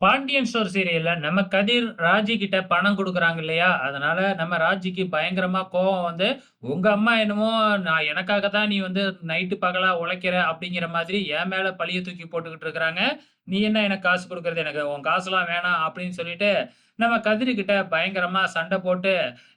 Pandian store சீரியல்ல நம்ம கதிர் ராஜி கிட்ட பணம் கொடுக்குறாங்க இல்லையா? அதனால நம்ம ராஜிக்கு பயங்கரமா கோவம் வந்து, "உங்க அம்மா என்னமோ நான் எனக்காக தான் நீ வந்து நைட்டு பகலா உழைக்கிற" அப்படிங்கிற மாதிரி என் மேல பழிய தூக்கி போட்டுக்கிட்டு இருக்கிறாங்க. "நீ என்ன எனக்கு காசு கொடுக்கறது எனக்கு உன் காசுலாம் வேணாம்" அப்படின்னு சொல்லிட்டு, நம்ம கதிரு கிட்ட பயங்கரமா சண்டை போட்டு,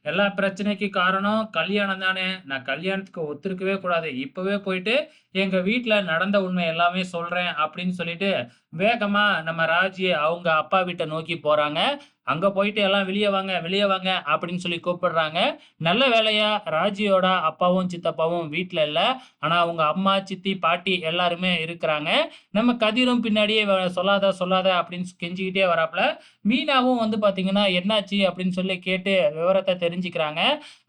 "எல்லா பிரச்சனைக்கும் காரணம் கல்யாணம் தானே! நான் கல்யாணத்துக்கு ஒத்துருக்கவே கூடாது. இப்பவே போயிட்டு எங்க வீட்டுல நடந்த உண்மை எல்லாமே சொல்றேன்" அப்படின்னு சொல்லிட்டு, வேகமா நம்ம ராஜி அவங்க அப்பா வீட்டை நோக்கி போறாங்க. அங்க போயிட்டு எல்லாம் "வெளிய வாங்க, வெளிய வாங்க" அப்படின்னு சொல்லி கூப்பிடுறாங்க. நல்ல வேலையா ராஜியோட அப்பாவும், சித்தப்பாவும் வீட்டுல இல்ல. ஆனா அவங்க அம்மா, சித்தி, பாட்டி எல்லாருமே இருக்கிறாங்க. நம்ம கதிரும் பின்னாடியே "சொல்லாத, சொல்லாத" அப்படின்னு கெஞ்சிக்கிட்டே வராப்புல மீனாவும் வந்து பாத்தீங்கன்னா, "என்னாச்சு?" அப்படின்னு சொல்லி கேட்டு விவரத்தை தெரிஞ்சுக்கிறாங்க.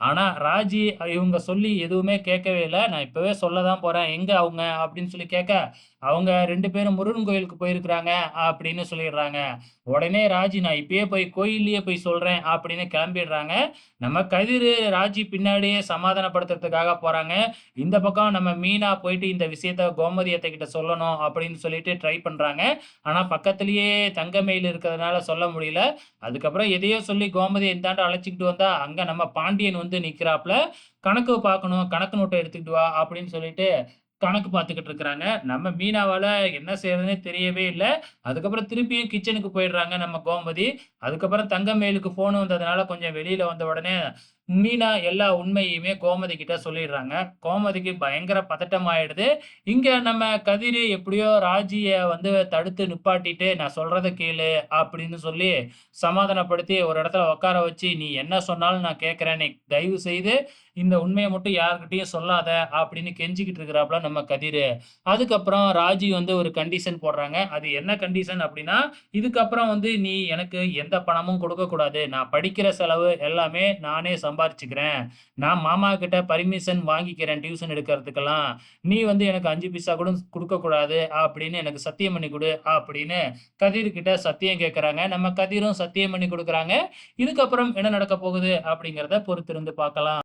ஆனா ராஜி இவங்க சொல்லி எதுவுமே கேட்கவே இல்ல. "நான் இப்பவே சொல்ல தான் போறேன். எங்க அவங்க?" அப்படின்னு சொல்லி கேட்க, "அவங்க ரெண்டு பேரும் முருகன் கோயிலுக்கு போயிருக்கிறாங்க" அப்படின்னு சொல்லிடுறாங்க. உடனே ராஜி, "நான் இப்பயே போய் கோயில்லையே போய் சொல்றேன்" அப்படின்னு கிளம்பிடுறாங்க. நம்ம கதிர் ராஜி பின்னாடியே சமாதானப்படுத்துறதுக்காக போறாங்க. இந்த பக்கம் நம்ம மீனா போயிட்டு இந்த விஷயத்த கோமதி கிட்ட சொல்லணும் அப்படின்னு சொல்லிட்டு ட்ரை பண்றாங்க. ஆனா பக்கத்துலேயே தங்கமயில் இருக்கிறதுனால சொல்ல முடியல. அதுக்கப்புறம் எதையோ சொல்லி கோமதி இந்தாண்டு அழைச்சிக்கிட்டு வந்தா, அங்க நம்ம பாண்டியன் வந்து நிக்கிறாப்ல. "கணக்கு பார்க்கணும். கணக்கு நோட்டை எடுத்துக்கிட்டு வா" அப்படின்னு சொல்லிட்டு கணக்கு பார்த்துக்கிட்டு இருக்கிறாங்க. நம்ம மீனாவால் என்ன செய்றதுன்னே தெரியவே இல்லை அதுக்கப்புறம் திருப்பியும் கிச்சனுக்கு போயிடுறாங்க நம்ம கோமதி. அதுக்கப்புறம் தங்கமேலுக்கு ஃபோன் வந்ததுனால கொஞ்சம் வெளியில் வந்த உடனே, மீனா எல்லா உண்மையுமே கோமதி கிட்ட சொல்லிடுறாங்க. கோமதிக்கு பயங்கர பதட்டம் ஆயிடுது. இங்க நம்ம கதிர் எப்படியோ ராஜிய வந்து தடுத்து நிப்பாட்டிட்டு, "நான் சொல்றத கேளு" அப்படின்னு சொல்லி சமாதானப்படுத்தி ஒரு இடத்துல உட்கார வச்சு, "நீ என்ன சொன்னாலும் நான் கேட்கிறேன். நீ தயவு செய்து இந்த உண்மையை மட்டும் யாருக்கிட்டையும் சொல்லாத" அப்படின்னு கெஞ்சிக்கிட்டு இருக்கிறாப்ல நம்ம கதிரு. அதுக்கப்புறம் ராஜி வந்து ஒரு கண்டிஷன் போடுறாங்க. அது என்ன கண்டிஷன் அப்படின்னா, "இதுக்கப்புறம் வந்து நீ எனக்கு எந்த பணமும் கொடுக்கக்கூடாது நான் படிக்கிற செலவு எல்லாமே நானே சம சம்பாரிச்சுக்கிறேன். நான் மாமா கிட்ட பர்மிஷன் வாங்கிக்கிறேன் டியூஷன் எடுக்கிறதுக்கெல்லாம். நீ வந்து எனக்கு அஞ்சு பைசா கூட குடுக்கக்கூடாது" அப்படின்னு எனக்கு சத்தியம் பண்ணி குடு அப்படின்னு கதிர் கிட்ட சத்தியம் கேட்கறாங்க. நம்ம கதிரும் சத்தியம் பண்ணி கொடுக்குறாங்க இதுக்கப்புறம் என்ன நடக்கப் போகுது அப்படிங்கிறத பொறுத்திருந்து பார்க்கலாம்.